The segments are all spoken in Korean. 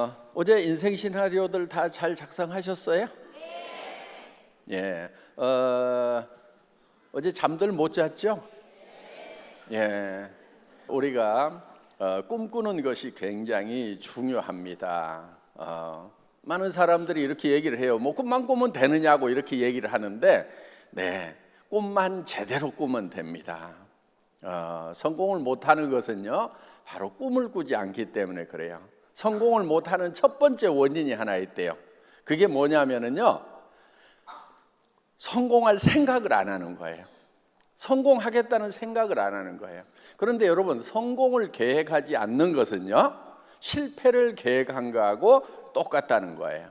어, 어제 인생 시나리오들 다 잘 작성하셨어요? 예. 어, 어제 잠들 못 잤죠? 예. 우리가 어, 꿈꾸는 것이 굉장히 중요합니다. 어, 많은 사람들이 이렇게 얘기를 해요. 뭐 꿈만 꾸면 되느냐고 이렇게 얘기를 하는데, 네, 꿈만 제대로 꾸면 됩니다. 어, 성공을 못하는 것은요, 바로 꿈을 꾸지 않기 때문에 그래요. 성공을 못하는 첫 번째 원인이 하나 있대요. 그게 뭐냐면은요, 성공할 생각을 안 하는 거예요. 성공하겠다는 생각을 안 하는 거예요. 그런데 여러분, 성공을 계획하지 않는 것은요, 실패를 계획한 거하고 똑같다는 거예요.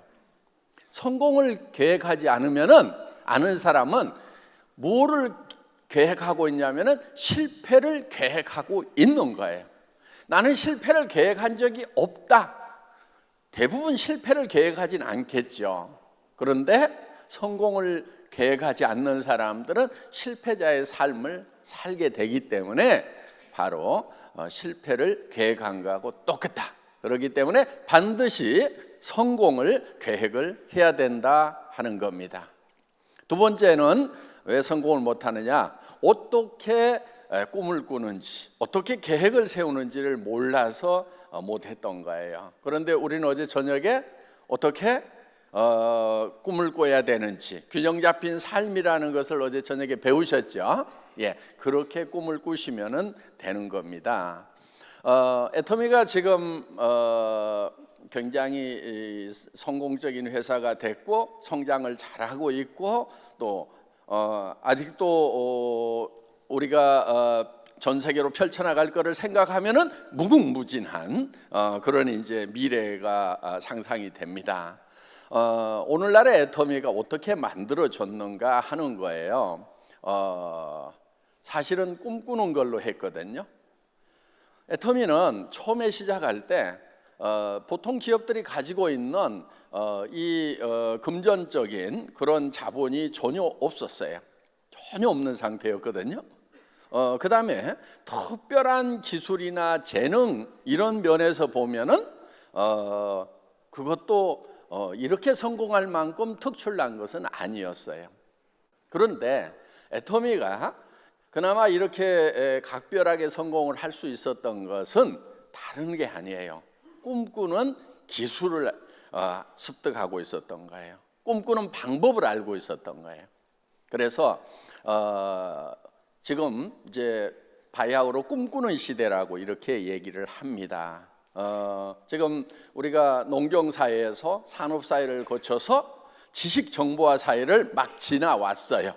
성공을 계획하지 않으면은, 아는 사람은 뭐를 계획하고 있냐면은 실패를 계획하고 있는 거예요. 나는 실패를 계획한 적이 없다. 대부분 실패를 계획하진 않겠죠. 그런데 성공을 계획하지 않는 사람들은 실패자의 삶을 살게 되기 때문에 바로 어, 실패를 계획한 거하고 똑같다. 그렇기 때문에 반드시 성공을 계획을 해야 된다 하는 겁니다. 두 번째는 왜 성공을 못 하느냐? 어떻게 에, 꿈을 꾸는지, 어떻게 계획을 세우는지를 몰라서 어, 못했던 거예요. 그런데 우리는 어제 저녁에 어떻게 어, 꿈을 꿔야 되는지 균형 잡힌 삶이라는 것을 어제 저녁에 배우셨죠? 예, 그렇게 꿈을 꾸시면은 되는 겁니다. 어, 애터미가 지금 어, 굉장히 이, 성공적인 회사가 됐고 성장을 잘하고 있고 또 어, 아직도 어, 우리가 어, 전 세계로 펼쳐나갈 거를 생각하면은 무궁무진한 어, 그런 이제 미래가 어, 상상이 됩니다. 어, 오늘날의 애터미가 어떻게 만들어졌는가 하는 거예요. 어, 사실은 꿈꾸는 걸로 했거든요. 애터미는 처음에 시작할 때 어, 보통 기업들이 가지고 있는 어, 이 어, 금전적인 그런 자본이 전혀 없었어요. 전혀 없는 상태였거든요. 어, 그 다음에 특별한 기술이나 재능 이런 면에서 보면은 어, 그것도 어, 이렇게 성공할 만큼 특출난 것은 아니었어요. 그런데 애터미가 그나마 이렇게 에, 각별하게 성공을 할 수 있었던 것은 다른 게 아니에요. 꿈꾸는 기술을 어, 습득하고 있었던 거예요. 꿈꾸는 방법을 알고 있었던 거예요. 그래서 어, 지금 이제 바야흐로 꿈꾸는 시대라고 이렇게 얘기를 합니다. 어, 지금 우리가 농경 사회에서 산업 사회를 거쳐서 지식 정보화 사회를 막 지나왔어요.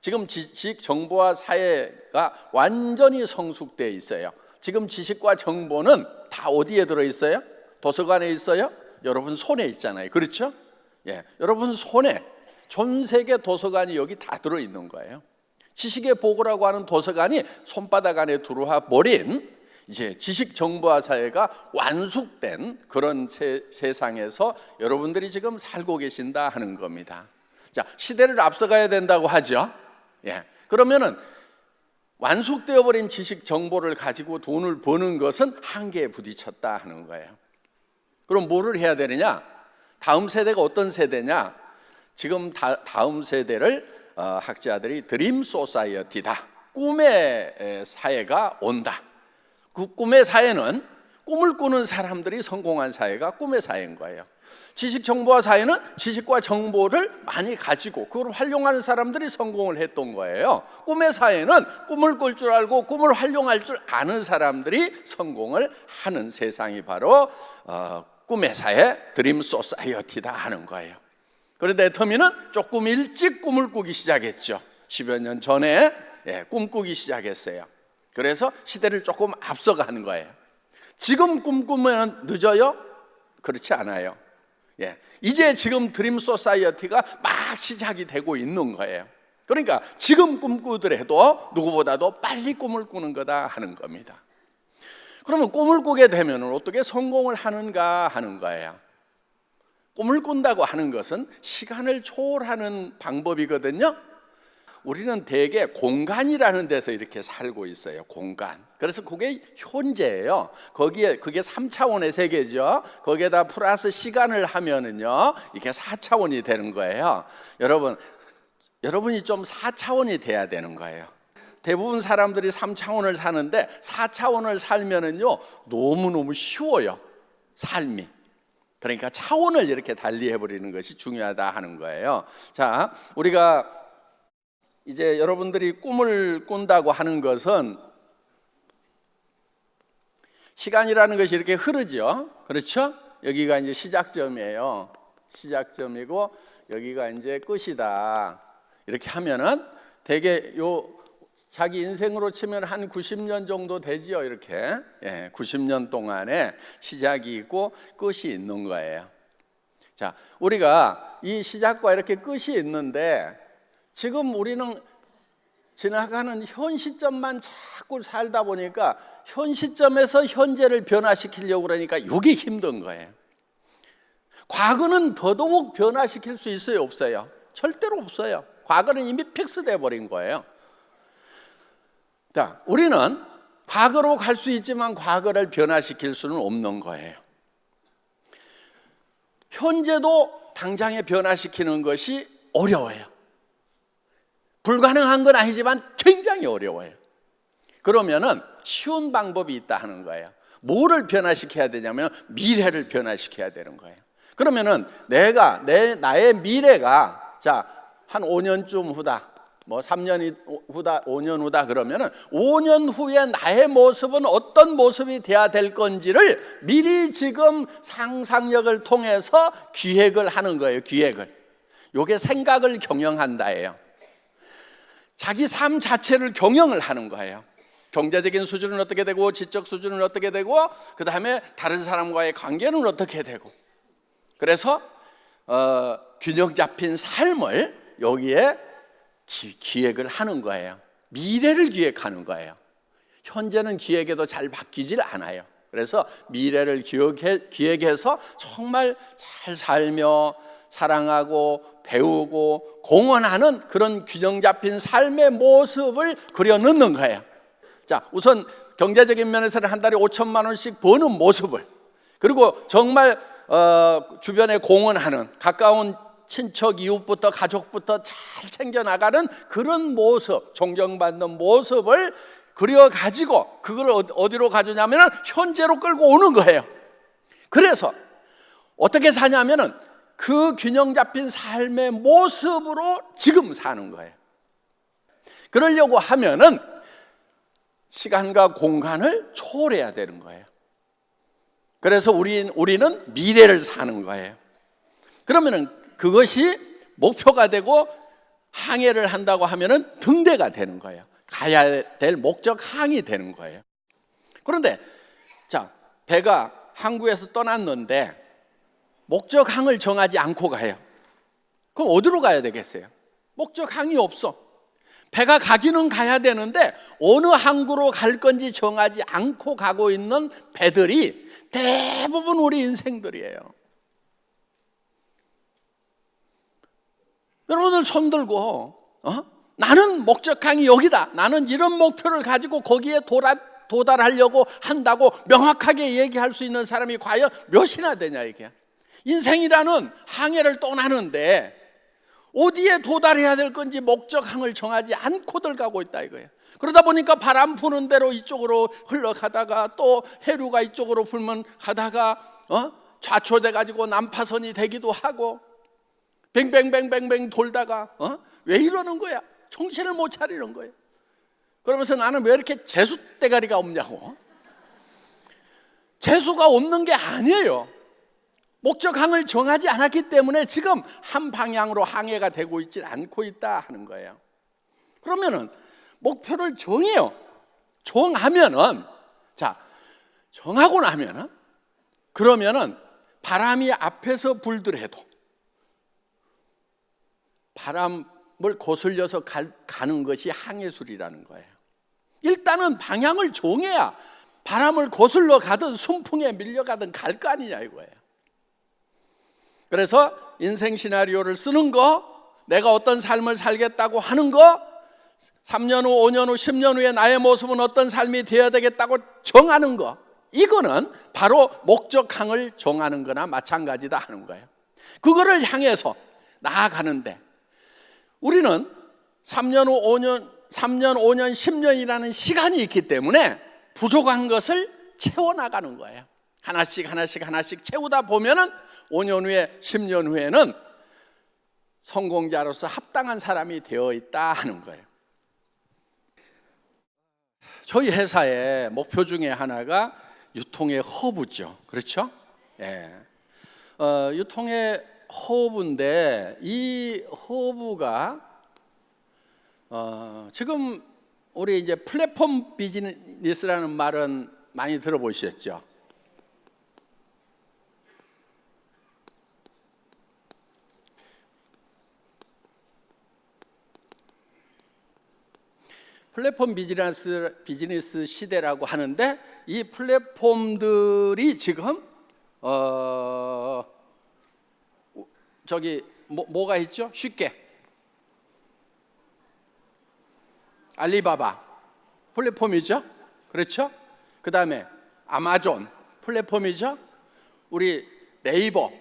지금 지식 정보화 사회가 완전히 성숙돼 있어요. 지금 지식과 정보는 다 어디에 들어 있어요? 도서관에 있어요? 여러분 손에 있잖아요. 그렇죠? 예. 여러분 손에 전 세계 도서관이 여기 다 들어 있는 거예요. 지식의 보고라고 하는 도서관이 손바닥 안에 들어와 버린 이제 지식 정보화 사회가 완숙된 그런 세, 세상에서 여러분들이 지금 살고 계신다 하는 겁니다. 자, 시대를 앞서가야 된다고 하죠. 예. 그러면은 완숙되어 버린 지식 정보를 가지고 돈을 버는 것은 한계에 부딪혔다 하는 거예요. 그럼 뭐를 해야 되느냐? 다음 세대가 어떤 세대냐? 지금 다, 다음 세대를 어, 학자들이 드림 소사이어티다. 꿈의 사회가 온다. 그 꿈의 사회는 꿈을 꾸는 사람들이 성공한 사회가 꿈의 사회인 거예요. 지식 정보화 사회는 지식과 정보를 많이 가지고 그걸 활용하는 사람들이 성공을 했던 거예요. 꿈의 사회는 꿈을 꿀 줄 알고 꿈을 활용할 줄 아는 사람들이 성공을 하는 세상이 바로 어, 꿈의 사회 드림 소사이어티다 하는 거예요. 그런데 터미는 조금 일찍 꿈을 꾸기 시작했죠. 10여 년 전에 예, 꿈꾸기 시작했어요. 그래서 시대를 조금 앞서가는 거예요. 지금 꿈꾸면 늦어요? 그렇지 않아요. 예. 이제 지금 드림 소사이어티가 막 시작이 되고 있는 거예요. 그러니까 지금 꿈꾸더라도 누구보다도 빨리 꿈을 꾸는 거다 하는 겁니다. 그러면 꿈을 꾸게 되면 어떻게 성공을 하는가 하는 거예요. 꿈을 꾼다고 하는 것은 시간을 초월하는 방법이거든요. 우리는 대개 공간이라는 데서 이렇게 살고 있어요. 공간. 그래서 그게 현재예요. 거기에 그게 3차원의 세계죠. 거기에다 플러스 시간을 하면은요. 이게 4차원이 되는 거예요. 여러분 여러분이 좀 4차원이 돼야 되는 거예요. 대부분 사람들이 3차원을 사는데 4차원을 살면은요. 너무너무 쉬워요. 삶이. 그러니까 차원을 이렇게 달리해 버리는 것이 중요하다 하는 거예요. 자, 우리가 이제 여러분들이 꿈을 꾼다고 하는 것은 시간이라는 것이 이렇게 흐르죠. 그렇죠? 여기가 이제 시작점이에요. 시작점이고 여기가 이제 끝이다. 이렇게 하면은 되게 요 자기 인생으로 치면 한 90년 정도 되지요. 이렇게 예, 90년 동안에 시작이 있고 끝이 있는 거예요. 자, 우리가 이 시작과 이렇게 끝이 있는데 지금 우리는 지나가는 현 시점만 자꾸 살다 보니까 현 시점에서 현재를 변화시키려고 그러니까 이게 힘든 거예요. 과거는 더더욱 변화시킬 수 있어요, 없어요? 절대로 없어요. 과거는 이미 픽스돼 버린 거예요. 자, 우리는 과거로 갈 수 있지만 과거를 변화시킬 수는 없는 거예요. 현재도 당장에 변화시키는 것이 어려워요. 불가능한 건 아니지만 굉장히 어려워요. 그러면은 쉬운 방법이 있다 하는 거예요. 뭐를 변화시켜야 되냐면 미래를 변화시켜야 되는 거예요. 그러면은 내가 내 나의 미래가 자, 한 5년쯤 후다. 뭐 3년 후다, 5년 후다 그러면은 5년 후에 나의 모습은 어떤 모습이 돼야 될 건지를 미리 지금 상상력을 통해서 기획을 하는 거예요. 기획을. 요게 생각을 경영한다예요. 자기 삶 자체를 경영을 하는 거예요. 경제적인 수준은 어떻게 되고 지적 수준은 어떻게 되고 그 다음에 다른 사람과의 관계는 어떻게 되고 그래서 어, 균형 잡힌 삶을 여기에 기, 기획을 하는 거예요. 미래를 기획하는 거예요. 현재는 기획에도 잘 바뀌질 않아요. 그래서 미래를 기획해, 기획해서 정말 잘 살며 사랑하고 배우고 공헌하는 그런 균형 잡힌 삶의 모습을 그려 넣는 거예요. 자, 우선 경제적인 면에서는 한 달에 5천만 원씩 버는 모습을 그리고 정말 어, 주변에 공헌하는 가까운 친척 이웃부터 가족부터 잘 챙겨 나가는 그런 모습, 존경받는 모습을 그려 가지고 그걸 어- 어디로 가져냐면은 현재로 끌고 오는 거예요. 그래서 어떻게 사냐면은 그 균형 잡힌 삶의 모습으로 지금 사는 거예요. 그러려고 하면은 시간과 공간을 초월해야 되는 거예요. 그래서 우리, 우리는 미래를 사는 거예요. 그러면은 그것이 목표가 되고 항해를 한다고 하면은 등대가 되는 거예요. 가야 될 목적 항이 되는 거예요. 그런데 자, 배가 항구에서 떠났는데 목적 항을 정하지 않고 가요. 그럼 어디로 가야 되겠어요? 목적 항이 없어. 배가 가기는 가야 되는데 어느 항구로 갈 건지 정하지 않고 가고 있는 배들이 대부분 우리 인생들이에요. 여러분들 손 들고 어? 나는 목적항이 여기다. 나는 이런 목표를 가지고 거기에 도달, 도달하려고 한다고 명확하게 얘기할 수 있는 사람이 과연 몇이나 되냐 이게. 인생이라는 항해를 떠나는데 어디에 도달해야 될 건지 목적항을 정하지 않고들 가고 있다 이거예요. 그러다 보니까 바람 부는 대로 이쪽으로 흘러가다가 또 해류가 이쪽으로 불면 가다가 어? 좌초돼 가지고 난파선이 되기도 하고 뱅뱅뱅뱅뱅 돌다가 어? 왜 이러는 거야? 정신을 못 차리는 거예요. 그러면서 나는 왜 이렇게 재수 대가리가 없냐고. 재수가 없는 게 아니에요. 목적항을 정하지 않았기 때문에 지금 한 방향으로 항해가 되고 있지 않고 있다 하는 거예요. 그러면은 목표를 정해요. 정하면은 자 정하고 나면은 그러면은 바람이 앞에서 불더라도 바람을 거슬려서 갈, 가는 것이 항해술이라는 거예요. 일단은 방향을 정해야 바람을 거슬러 가든 순풍에 밀려가든 갈 거 아니냐 이거예요. 그래서 인생 시나리오를 쓰는 거, 내가 어떤 삶을 살겠다고 하는 거, 3년 후, 5년 후, 10년 후에 나의 모습은 어떤 삶이 되어야 되겠다고 정하는 거. 이거는 바로 목적항을 정하는 거나 마찬가지다 하는 거예요. 그거를 향해서 나아가는데 우리는 3년 후 5년, 3년, 5년, 10년이라는 시간이 있기 때문에 부족한 것을 채워나가는 거예요. 하나씩 하나씩 하나씩 채우다 보면은 5년 후에 10년 후에는 성공자로서 합당한 사람이 되어 있다 하는 거예요. 저희 회사의 목표 중에 하나가 유통의 허브죠. 그렇죠? 예. 어, 유통의 허브인데 이 허브가 어, 지금 우리 이제 플랫폼 비즈니스라는 말은 많이 들어보셨죠? 플랫폼 비즈니스 비즈니스 시대라고 하는데 이 플랫폼들이 지금 어 저기 뭐, 뭐가 있죠? 쉽게 알리바바 플랫폼이죠. 그렇죠? 그 다음에 아마존 플랫폼이죠. 우리 네이버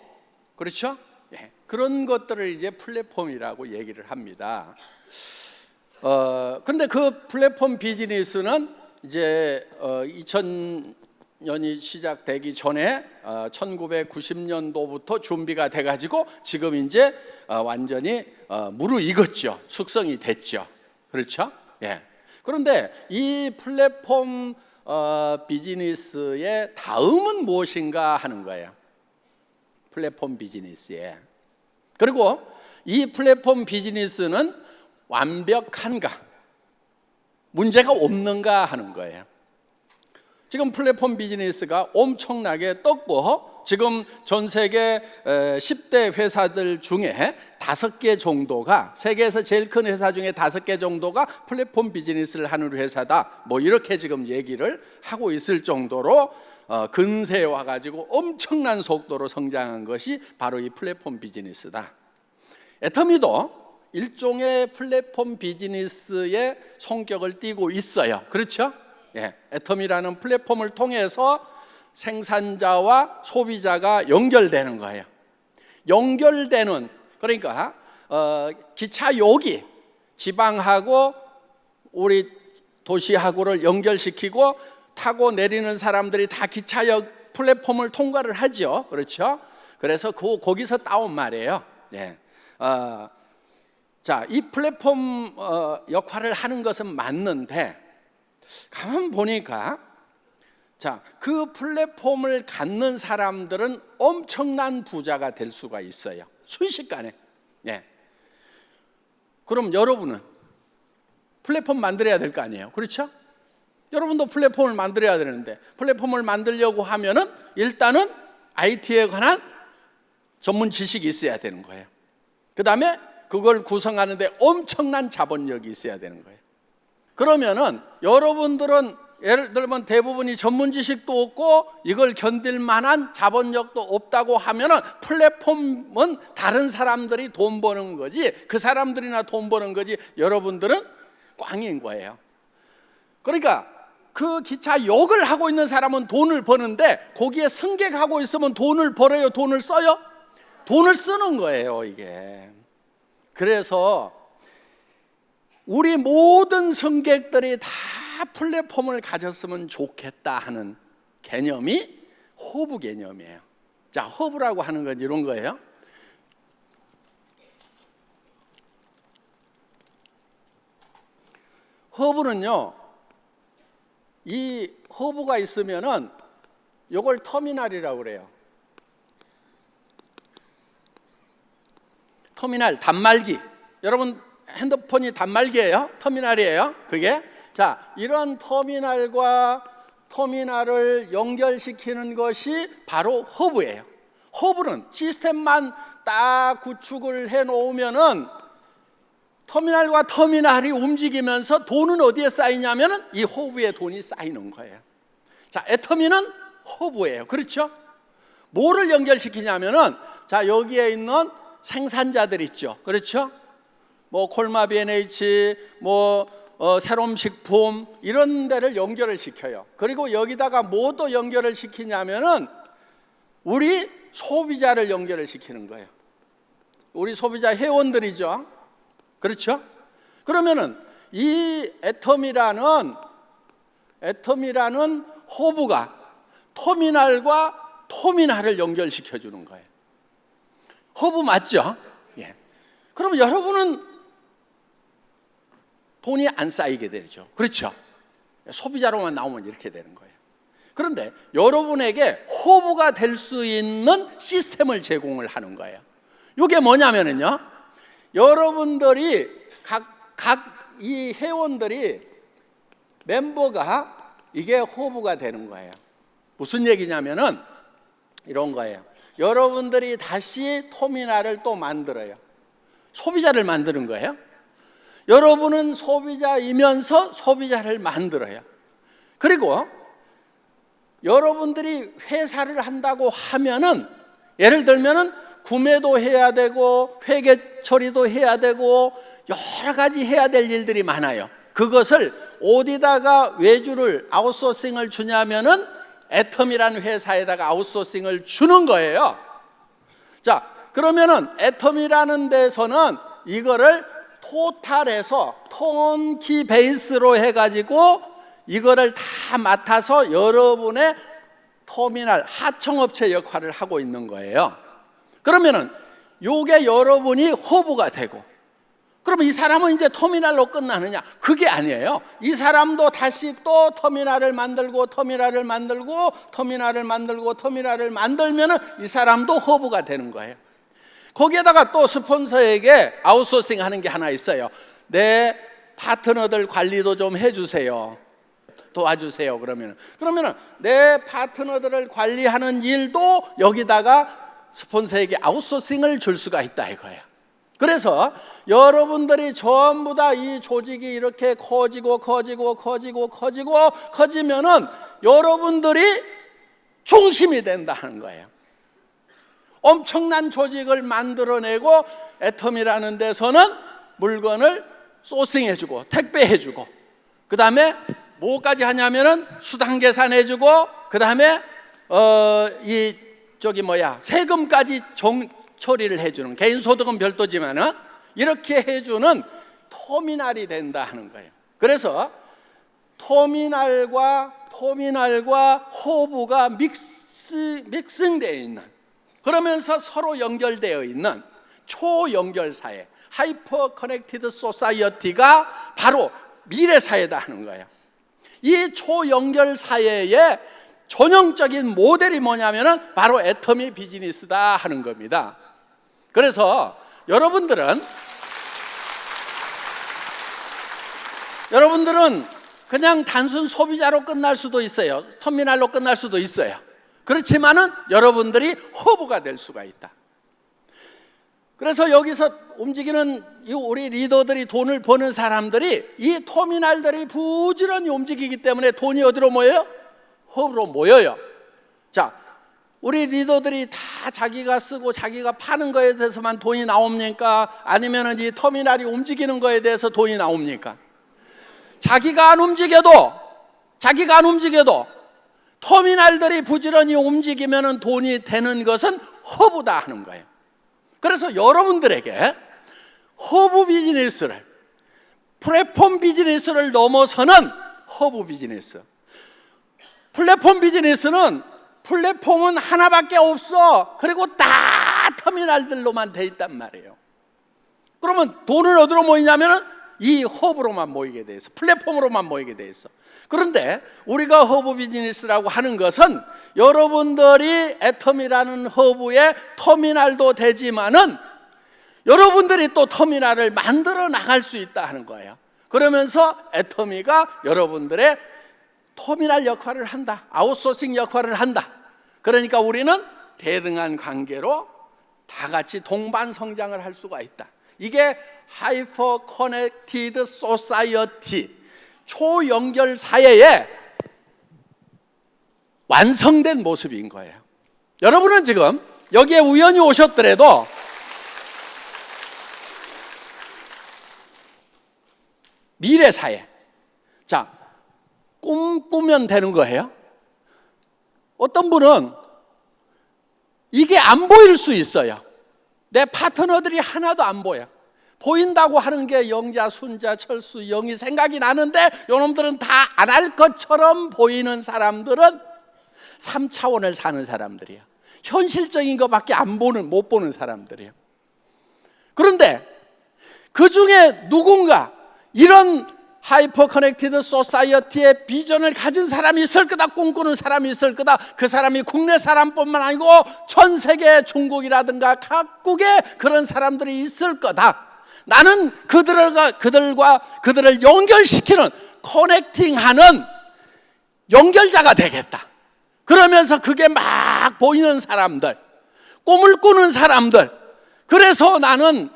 그렇죠? 예, 그런 것들을 이제 플랫폼이라고 얘기를 합니다. 어, 근데 그 플랫폼 비즈니스는 이제 어, 2000 년이 시작되기 전에 어, 1990년도부터 준비가 돼가지고 지금 이제 어, 완전히 어, 무르익었죠. 숙성이 됐죠. 그렇죠? 예. 그런데 이 플랫폼 어, 비즈니스의 다음은 무엇인가 하는 거예요. 플랫폼 비즈니스에. 그리고 이 플랫폼 비즈니스는 완벽한가? 문제가 없는가 하는 거예요. 지금 플랫폼 비즈니스가 엄청나게 떴고 지금 전 세계 10대 회사들 중에 다섯 개 정도가 세계에서 제일 큰 회사 중에 다섯 개 정도가 플랫폼 비즈니스를 하는 회사다. 뭐 이렇게 지금 얘기를 하고 있을 정도로 어, 근세에 와 가지고 엄청난 속도로 성장한 것이 바로 이 플랫폼 비즈니스다. 애터미도 일종의 플랫폼 비즈니스의 성격을 띠고 있어요. 그렇죠? 예, 애텀이라는 플랫폼을 통해서 생산자와 소비자가 연결되는 거예요. 연결되는 그러니까 어, 기차역이 지방하고 우리 도시하고를 연결시키고 타고 내리는 사람들이 다 기차역 플랫폼을 통과를 하죠. 그렇죠? 그래서 그 거기서 따온 말이에요. 예. 어, 자, 이 플랫폼 어, 역할을 하는 것은 맞는데 가만 보니까 자, 그 플랫폼을 갖는 사람들은 엄청난 부자가 될 수가 있어요. 순식간에. 예. 그럼 여러분은 플랫폼 만들어야 될 거 아니에요. 그렇죠? 여러분도 플랫폼을 만들어야 되는데 플랫폼을 만들려고 하면은 일단은 IT에 관한 전문 지식이 있어야 되는 거예요. 그 다음에 그걸 구성하는데 엄청난 자본력이 있어야 되는 거예요. 그러면은 여러분들은 예를 들면 대부분이 전문 지식도 없고 이걸 견딜 만한 자본력도 없다고 하면은 플랫폼은 다른 사람들이 돈 버는 거지 그 사람들이나 돈 버는 거지 여러분들은 꽝인 거예요. 그러니까 그 기차 역을 하고 있는 사람은 돈을 버는데 거기에 승객하고 있으면 돈을 벌어요, 돈을 써요? 돈을 쓰는 거예요, 이게. 그래서 우리 모든 승객들이 다 플랫폼을 가졌으면 좋겠다 하는 개념이 허브 개념이에요. 자, 허브라고 하는 건 이런 거예요. 허브는요, 이 허브가 있으면은 이걸 터미널이라고 그래요. 터미널 단말기. 여러분 핸드폰이 단말기예요? 터미널이에요? 그게? 자, 이런 터미널과 터미널을 연결시키는 것이 바로 허브예요. 허브는 시스템만 딱 구축을 해 놓으면은 터미널과 터미널이 움직이면서 돈은 어디에 쌓이냐면은 이 허브에 돈이 쌓이는 거예요. 자, 애터미는 허브예요. 그렇죠? 뭐를 연결시키냐면은 자, 여기에 있는 생산자들 있죠. 그렇죠? 뭐 콜마 B&H, 뭐 어, 새로운 식품 이런 데를 연결을 시켜요. 그리고 여기다가 뭐또 연결을 시키냐면은 우리 소비자를 연결을 시키는 거예요. 우리 소비자 회원들이죠. 그렇죠? 그러면은 이 애텀이라는 애텀이라는 허브가 터미널과 터미널을 연결시켜 주는 거예요. 허브 맞죠? 예. 그럼 여러분은 돈이 안 쌓이게 되죠. 그렇죠? 소비자로만 나오면 이렇게 되는 거예요. 그런데 여러분에게 허브가 될 수 있는 시스템을 제공을 하는 거예요. 이게 뭐냐면은요. 여러분들이 각, 각 이 회원들이 멤버가 이게 허브가 되는 거예요. 무슨 얘기냐면은 이런 거예요. 여러분들이 다시 터미널을 또 만들어요. 소비자를 만드는 거예요. 여러분은 소비자이면서 소비자를 만들어요. 그리고 여러분들이 회사를 한다고 하면은 예를 들면은 구매도 해야 되고 회계 처리도 해야 되고 여러 가지 해야 될 일들이 많아요. 그것을 어디다가 외주를 아웃소싱을 주냐면은 애텀이라는 회사에다가 아웃소싱을 주는 거예요. 자, 그러면은 애텀이라는 데서는 이거를 토탈해서 턴키 베이스로 해가지고 이거를 다 맡아서 여러분의 터미널 하청업체 역할을 하고 있는 거예요. 그러면은 요게 여러분이 허브가 되고 그러면 이 사람은 이제 터미널로 끝나느냐? 그게 아니에요. 이 사람도 다시 또 터미널을 만들고 터미널을 만들고 터미널을 만들고 터미널을 만들면은 이 사람도 허브가 되는 거예요. 거기에다가 또 스폰서에게 아웃소싱 하는 게 하나 있어요. 내 파트너들 관리도 좀 해주세요. 도와주세요. 그러면 그러면은 내 파트너들을 관리하는 일도 여기다가 스폰서에게 아웃소싱을 줄 수가 있다 이거예요. 그래서 여러분들이 전부 다 이 조직이 이렇게 커지고 커지고 커지고 커지고 커지면은 여러분들이 중심이 된다는 거예요. 엄청난 조직을 만들어내고 애텀이라는 데서는 물건을 소싱해주고 택배해주고 그 다음에 뭐까지 하냐면은 수당 계산해주고 그 다음에 어 이 저기 뭐야 세금까지 정, 처리를 해주는 개인 소득은 별도지만은 이렇게 해주는 터미널이 된다 하는 거예요. 그래서 터미널과 터미널과 호부가 믹스 믹싱되어 있는 그러면서 서로 연결되어 있는 초연결 사회 하이퍼 커넥티드 소사이어티가 바로 미래 사회다 하는 거예요. 이 초연결 사회의 전형적인 모델이 뭐냐면은 바로 애터미 비즈니스다 하는 겁니다. 그래서 여러분들은 여러분들은 그냥 단순 소비자로 끝날 수도 있어요. 터미널로 끝날 수도 있어요. 그렇지만은 여러분들이 허브가 될 수가 있다. 그래서 여기서 움직이는 이 우리 리더들이 돈을 버는 사람들이 이 터미널들이 부지런히 움직이기 때문에 돈이 어디로 모여요? 허브로 모여요. 자, 우리 리더들이 다 자기가 쓰고 자기가 파는 거에 대해서만 돈이 나옵니까? 아니면 이 터미널이 움직이는 거에 대해서 돈이 나옵니까? 자기가 안 움직여도 자기가 안 움직여도 터미널들이 부지런히 움직이면 돈이 되는 것은 허브다 하는 거예요. 그래서 여러분들에게 허브 비즈니스를 플랫폼 비즈니스를 넘어서는 허브 비즈니스. 플랫폼 비즈니스는 플랫폼은 하나밖에 없어. 그리고 다 터미널들로만 돼 있단 말이에요. 그러면 돈을 어디로 모이냐면은 이 허브로만 모이게 돼 있어. 플랫폼으로만 모이게 돼 있어. 그런데 우리가 허브 비즈니스라고 하는 것은 여러분들이 애텀이라는 허브의 터미널도 되지만은 여러분들이 또 터미널을 만들어 나갈 수 있다 하는 거예요. 그러면서 애터미가 여러분들의 터미널 역할을 한다. 아웃소싱 역할을 한다. 그러니까 우리는 대등한 관계로 다 같이 동반 성장을 할 수가 있다. 이게 하이퍼 커넥티드 소사이어티 초연결 사회의 완성된 모습인 거예요. 여러분은 지금 여기에 우연히 오셨더라도 미래 사회. 자, 꿈꾸면 되는 거예요. 어떤 분은 이게 안 보일 수 있어요. 내 파트너들이 하나도 안 보여. 보인다고 하는 게 영자, 순자, 철수, 영이 생각이 나는데 요놈들은 다 안 할 것처럼 보이는 사람들은 3차원을 사는 사람들이야. 현실적인 것밖에 안 보는 못 보는 사람들이야. 그런데 그 중에 누군가 이런 하이퍼 커넥티드 소사이어티의 비전을 가진 사람이 있을 거다 꿈꾸는 사람이 있을 거다 그 사람이 국내 사람뿐만 아니고 전 세계 중국이라든가 각국에 그런 사람들이 있을 거다 나는 그들과 그들과 그들을 연결시키는 커넥팅하는 연결자가 되겠다 그러면서 그게 막 보이는 사람들 꿈을 꾸는 사람들 그래서 나는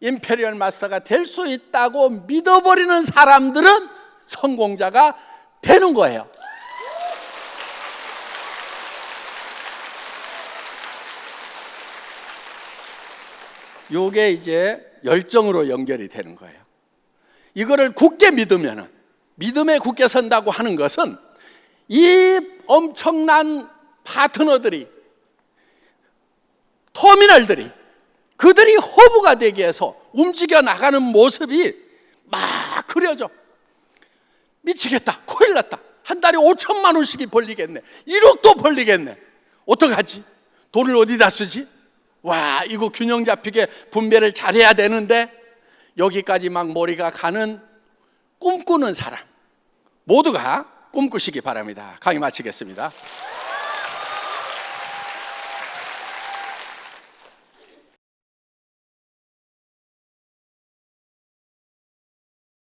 임페리얼 마스터가 될 수 있다고 믿어버리는 사람들은 성공자가 되는 거예요. 요게 이제 열정으로 연결이 되는 거예요. 이거를 굳게 믿으면 믿음에 굳게 선다고 하는 것은 이 엄청난 파트너들이 터미널들이 그들이 허브가 되기 위해서 움직여 나가는 모습이 막 그려져. 미치겠다. 큰일 났다. 한 달에 5천만 원씩이 벌리겠네. 1억도 벌리겠네. 어떡하지? 돈을 어디다 쓰지? 와, 이거 균형 잡히게 분배를 잘해야 되는데 여기까지 막 머리가 가는 꿈꾸는 사람 모두가 꿈꾸시기 바랍니다. 강의 마치겠습니다.